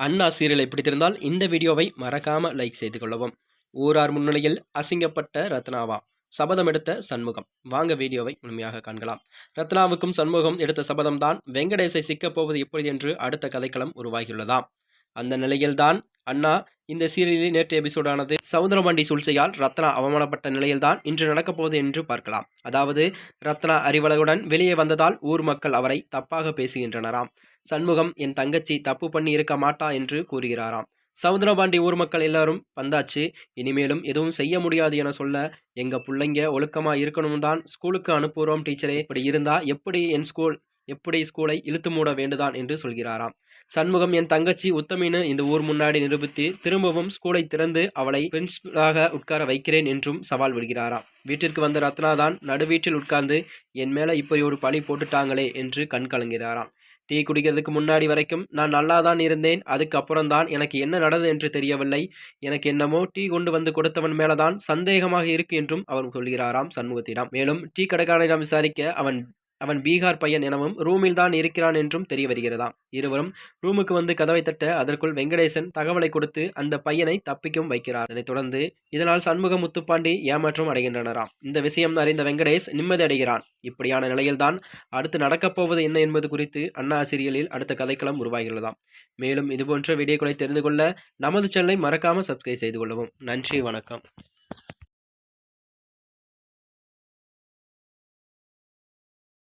அண்ணா சீரியலை பிடித்திருந்தால் இந்த வீடியோவை மறக்காம லைக் செய்து கொள்ளவும். ஊரார் முன்னிலையில் அசிங்கப்பட்ட ரத்னாவா சபதம் எடுத்த சண்முகம். வாங்க வீடியோவை முழுமையாக காண்கலாம். ரத்னாவுக்கும் சண்முகம் எடுத்த சபதம் தான் வெங்கடேசை சிக்கப்போவது எப்பொழுது? என்று அடுத்த கதைக்களம் உருவாகியுள்ளதாம். அந்த நிலையில்தான் அண்ணா இந்த சீரியலில் நேற்று எபிசோடானது சவுந்தரபாண்டி சூழ்ச்சியால் ரத்னா அவமானப்பட்ட நிலையில்தான் இன்று நடக்கப் போகுது என்று பார்க்கலாம். அதாவது ரத்னா அறிவழகுடன் வெளியே வந்ததால் ஊர் மக்கள் அவரை தப்பாக பேசுகின்றனராம். சண்முகம் என் தங்கச்சி தப்பு பண்ணி இருக்க மாட்டா என்று கூறுகிறாராம். சவுந்தரபாண்டி ஊர் மக்கள் எல்லாரும் வந்தாச்சு இனிமேலும் எதுவும் செய்ய முடியாது என சொல்ல எங்க பிள்ளைங்க ஒழுக்கமா இருக்கணும் தான் ஸ்கூலுக்கு அனுப்புகிறோம் டீச்சரே இப்படி இருந்தா எப்படி என் ஸ்கூல் எப்படி ஸ்கூலை இழுத்து மூட வேண்டுதான் என்று சொல்கிறாராம். சண்முகம் என் தங்கச்சி உத்தமின்னு இந்த ஊர் முன்னாடி நிரூபித்து திரும்பவும் ஸ்கூலை திறந்து அவளை பிரின்சிபலாக உட்கார வைக்கிறேன் என்றும் சவால் விடுகிறாராம். வீட்டிற்கு வந்த ரத்னா தான் நடுவீட்டில் உட்கார்ந்து என் மேல இப்படி ஒரு பழி போட்டுட்டாங்களே என்று கண் கலங்கிறாராம் டீ குடிக்கிறதுக்கு முன்னாடி வரைக்கும் நான் நல்லா தான் இருந்தேன் அதுக்கு அப்புறம்தான் எனக்கு என்ன நடந்தது என்று தெரியவில்லை. எனக்கு என்னமோ டீ கொண்டு வந்து கொடுத்தவன் மேலதான் சந்தேகமாக இருக்கு என்றும் அவன் சொல்கிறாராம் சண்முகத்திடம். மேலும் டீ கடைக்காரனிடம் விசாரிக்க அவன் அவன் பீகார் பையன் எனவும் ரூமில் தான் இருக்கிறான் என்றும் தெரிய வருகிறதாம். இருவரும் ரூமுக்கு வந்து கதவை தட்ட அதற்குள் வெங்கடேசன் தகவலை கொடுத்து அந்த பையனை தப்பிக்கும் வைக்கிறார். அதனைத் தொடர்ந்து இதனால் சண்முக முத்துப்பாண்டி ஏமாற்றம் அடைகின்றனராம். இந்த விஷயம் அறிந்த வெங்கடேஷ் நிம்மதி அடைகிறான். இப்படியான நிலையில்தான் அடுத்து நடக்கப் போவது என்ன என்பது குறித்து அண்ணா சீரியலில் அடுத்த கதைக்களம் உருவாகியுள்ளதாம். மேலும் இதுபோன்ற வீடியோக்களை தெரிந்து கொள்ள நமது சேனலை மறக்காம சப்ஸ்கிரைப் செய்து கொள்ளவும். நன்றி வணக்கம்.